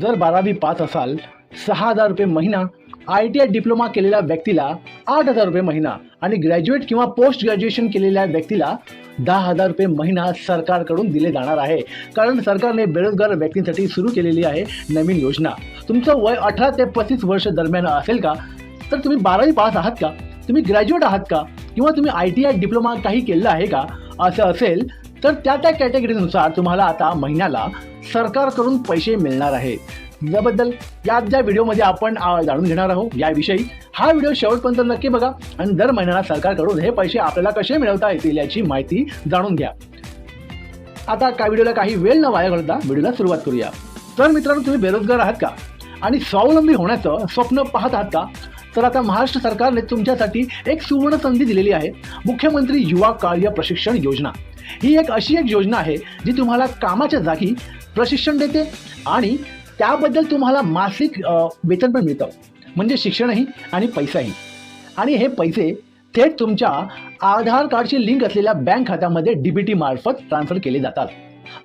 जर बारावी पास असाल सहा हजार रुपये महिना आय टी आय डिप्लोमा केलेल्या व्यक्तीला आठ हजार रुपये महिना आणि ग्रॅज्युएट किंवा पोस्ट ग्रॅज्युएशन केलेल्या व्यक्तीला दहा हजार रुपये महिना सरकारकडून दिले जाणार आहे. कारण सरकारने बेरोजगार व्यक्तींसाठी सुरू केलेली आहे नवीन योजना. तुमचं वय अठरा ते पस्तीस वर्ष दरम्यान असेल का? तर तुम्ही बारावी पास आहात का? तुम्ही ग्रॅज्युएट आहात का? किंवा तुम्ही आय टी आय डिप्लोमा काही केलेलं आहे का? असं असेल तर त्या त्या कॅटेगरीनुसार तुम्हाला आता महिन्याला सरकारकडून पैसे मिळणार आहे. याबद्दल या ज्या व्हिडिओमध्ये आपण जाणून घेणार आहोत. याविषयी हा व्हिडिओ शेवटपर्यंत नक्की बघा आणि दर महिन्याला सरकारकडून हे पैसे आपल्याला कसे मिळवता येतील याची माहिती जाणून घ्या. आता काय व्हिडिओला काही वेळ न वाया घालता व्हिडिओला सुरुवात करूया. तर मित्रांनो तुम्ही बेरोजगार आहात का? आणि स्वावलंबी होण्याचं स्वप्न पाहत आहात का? तर आता महाराष्ट्र सरकारने तुमच्यासाठी एक सुवर्ण संधी दिलेली आहे. मुख्यमंत्री युवा कार्य प्रशिक्षण योजना. ही एक अशी एक योजना आहे जी तुम्हाला कामाच्या जागी प्रशिक्षण देते आणि त्याबद्दल तुम्हाला मासिक वेतन पण मिळतं. म्हणजे शिक्षणही आणि पैसाही. आणि हे पैसे थेट तुमच्या आधार कार्डची लिंक असलेल्या बँक खात्यामध्ये डी बी मार्फत ट्रान्सफर केले जातात.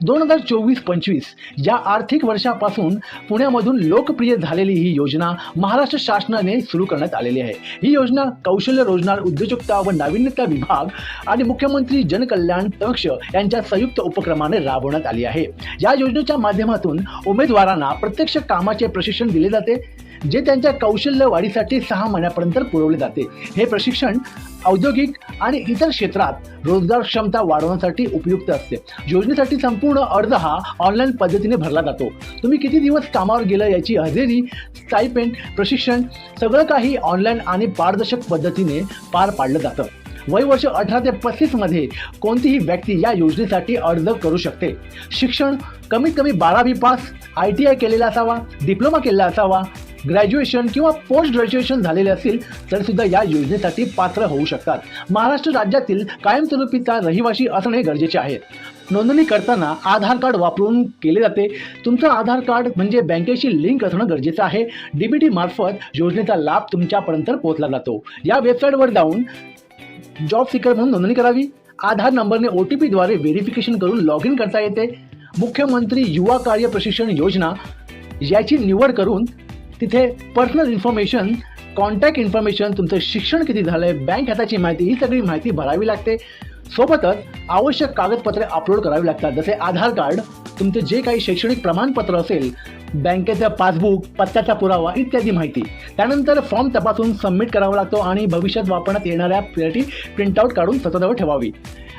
दोन हजार चोवीस पंचवीस या आर्थिक वर्षापासून पुण्यामधून लोकप्रिय झालेली ही योजना महाराष्ट्र शासनाने सुरू करण्यात आलेली आहे. ही योजना कौशल्य रोजगार उद्योजकता व नाविन्यता विभाग आणि मुख्यमंत्री जनकल्याण पक्ष यांच्या संयुक्त उपक्रमाने राबवण्यात आली आहे. या योजनेच्या माध्यमातून उमेदवारांना प्रत्यक्ष कामाचे प्रशिक्षण दिले जाते. जे त्यांच्या कौशल्य वाढीसाठी सहा महिन्यापर्यंत पुरवले जाते. हे प्रशिक्षण औद्योगिक आणि इतर क्षेत्रात रोजगार क्षमता वाढवण्यासाठी उपयुक्त असते. योजनेसाठी संपूर्ण अर्ज हा ऑनलाईन पद्धतीने भरला जातो. तुम्ही किती दिवस कामावर गेलं याची हजेरी स्टायपेंट प्रशिक्षण सगळं काही ऑनलाईन आणि पारदर्शक पद्धतीने पार पाडलं जातं. वय वर्ष अठरा ते पस्तीसमध्ये कोणतीही व्यक्ती या योजनेसाठी अर्ज करू शकते. शिक्षण कमीत कमी बारावी पास आय टी आय केलेला असावा डिप्लोमा केलेला असावा ग्रॅज्युएशन किंवा पोस्ट ग्रॅज्युएशन झालेले असेल तर सुद्धा या योजनेसाठी पात्र होऊ शकतात. महाराष्ट्र राज्यातील कायमस्वरूपीचा रहिवासी असणे गरजेचे आहे. नोंदणी करताना आधार कार्ड वापरून केले जाते. तुमचं आधार कार्ड म्हणजे बँकेशी लिंक असणं गरजेचं आहे. डीबीटी मार्फत योजनेचा लाभ तुमच्यापर्यंत पोहोचला जातो. या वेबसाईटवर जाऊन जॉब सिकर म्हणून नोंदणी करावी. आधार नंबरने ओ टी पीद्वारे व्हेरिफिकेशन करून लॉग इन करता येते. मुख्यमंत्री युवा कार्य प्रशिक्षण योजना याची निवड करून तिथे पर्सनल इन्फॉर्मेशन कॉन्टॅक्ट इन्फॉर्मेशन तुमचं शिक्षण किती झालं आहे बँक खात्याची माहिती ही सगळी माहिती भरावी लागते. सोबतच आवश्यक कागदपत्रे अपलोड करावी लागतात. जसे आधार कार्ड तुमचं जे काही शैक्षणिक प्रमाणपत्र असेल बँकेचं पासबुक पत्त्याचा पुरावा इत्यादी माहिती. त्यानंतर फॉर्म तपासून सबमिट करावा लागतो आणि भविष्यात वापरण्यात येणाऱ्या साठी प्रिंटआउट काढून स्वतःजवळ ठेवावी.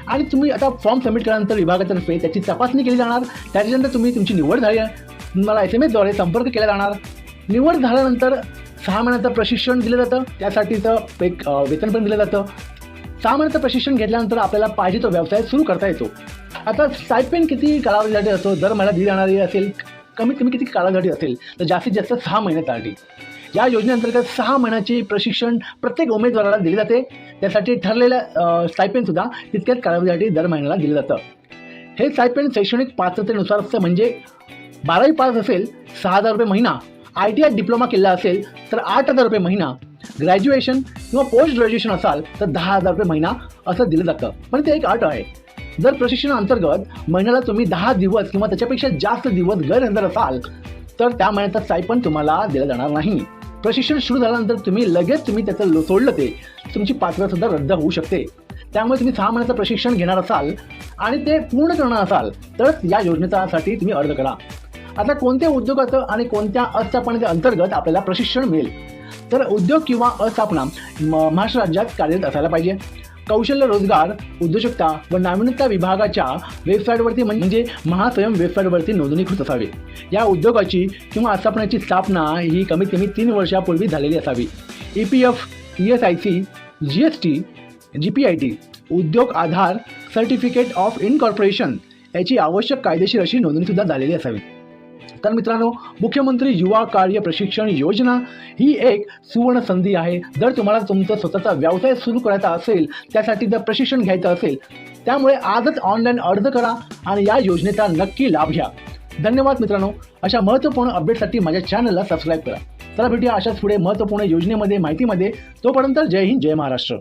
आणि तुम्ही आता फॉर्म सबमिट केल्यानंतर विभागातर्फे त्याची तपासणी केली जाणार. त्याच्यानंतर तुम्ही तुमची निवड झाली आहे. तुम्हाला एस एम एसद्वारे संपर्क केला जाणार. निवड झाल्यानंतर सहा महिन्याचं प्रशिक्षण दिलं जातं. त्यासाठीचं एक वेतन पण दिलं जातं. सहा महिन्याचं प्रशिक्षण घेतल्यानंतर आपल्याला पाहिजे तो व्यवसाय सुरू करता येतो. आता स्टायपेंड किती कालावधीसाठी असतो दर महिना दिली जाणारी असेल कमीत कमी किती कालावधीसाठी असेल तर जास्तीत जास्त सहा महिन्यासाठी. या योजनेअंतर्गत सहा महिन्याचे प्रशिक्षण प्रत्येक उमेदवाराला दिले जाते. त्यासाठी ठरलेलं स्टायपेंडसुद्धा तितक्याच कालावधीसाठी दर महिन्याला दिलं जातं. हे स्टायपेंड शैक्षणिक पात्रतेनुसार असतं. म्हणजे बारावी पास असेल सहा हजार रुपये महिना. आय टी आय डिप्लोमा केला असेल तर आठ हजार रुपये महिना. ग्रॅज्युएशन किंवा पोस्ट ग्रॅज्युएशन असाल तर दहा हजार रुपये महिना असं दिलं जातं. पण ते एक अट आहे. जर प्रशिक्षणाअंतर्गत महिन्याला तुम्ही दहा दिवस किंवा त्याच्यापेक्षा जास्त दिवस गैरहजर असाल तर त्या महिन्याचा स्टायपन तुम्हाला दिला जाणार नाही. प्रशिक्षण सुरू झाल्यानंतर तुम्ही लगेच तुम्ही त्याचं लो- सोडलं ते. तुमची पात्रता सुद्धा रद्द होऊ शकते. त्यामुळे तुम्ही सहा महिन्याचं प्रशिक्षण घेणार असाल आणि ते पूर्ण करणार असाल तरच या योजनेसाठी तुम्ही अर्ज करा. आता कोणत्या उद्योगाचं आणि कोणत्या अस्थापनेच्या अंतर्गत आपल्याला प्रशिक्षण मिळेल? तर उद्योग किंवा अस्थापना म- महाराष्ट्र राज्यात कार्यरत असायला पाहिजे. कौशल्य रोजगार उद्योजकता व नाविन्यता विभागाच्या वेबसाईटवरती म्हणजे महास्वयं वेबसाईटवरती नोंदणीकृत असावे. या उद्योगाची किंवा आस्थापनाची स्थापना ही कमीत कमी तीन वर्षापूर्वी झालेली असावी. E P F E S I C G S T G P I T Udyog Aadhaar certificate of incorporation याची आवश्यक कायदेशीर अशी नोंदणीसुद्धा झालेली असावी. तर मित्रांनो मुख्यमंत्री युवा कार्य प्रशिक्षण योजना ही एक सुवर्ण संधी आहे. जर तुम्हाला तुमचा स्वतःचा व्यवसाय सुरू करायचा असेल त्यासाठी जर प्रशिक्षण घ्यायचं असेल त्यामुळे आजच ऑनलाईन अर्ज करा आणि या योजनेचा नक्की लाभ घ्या. धन्यवाद मित्रांनो. अशा महत्त्वपूर्ण अपडेटसाठी माझ्या चॅनलला सबस्क्राईब करा. चला भेटूया अशाच पुढे महत्त्वपूर्ण योजनेमध्ये माहितीमध्ये. तोपर्यंत जय हिंद जय महाराष्ट्र.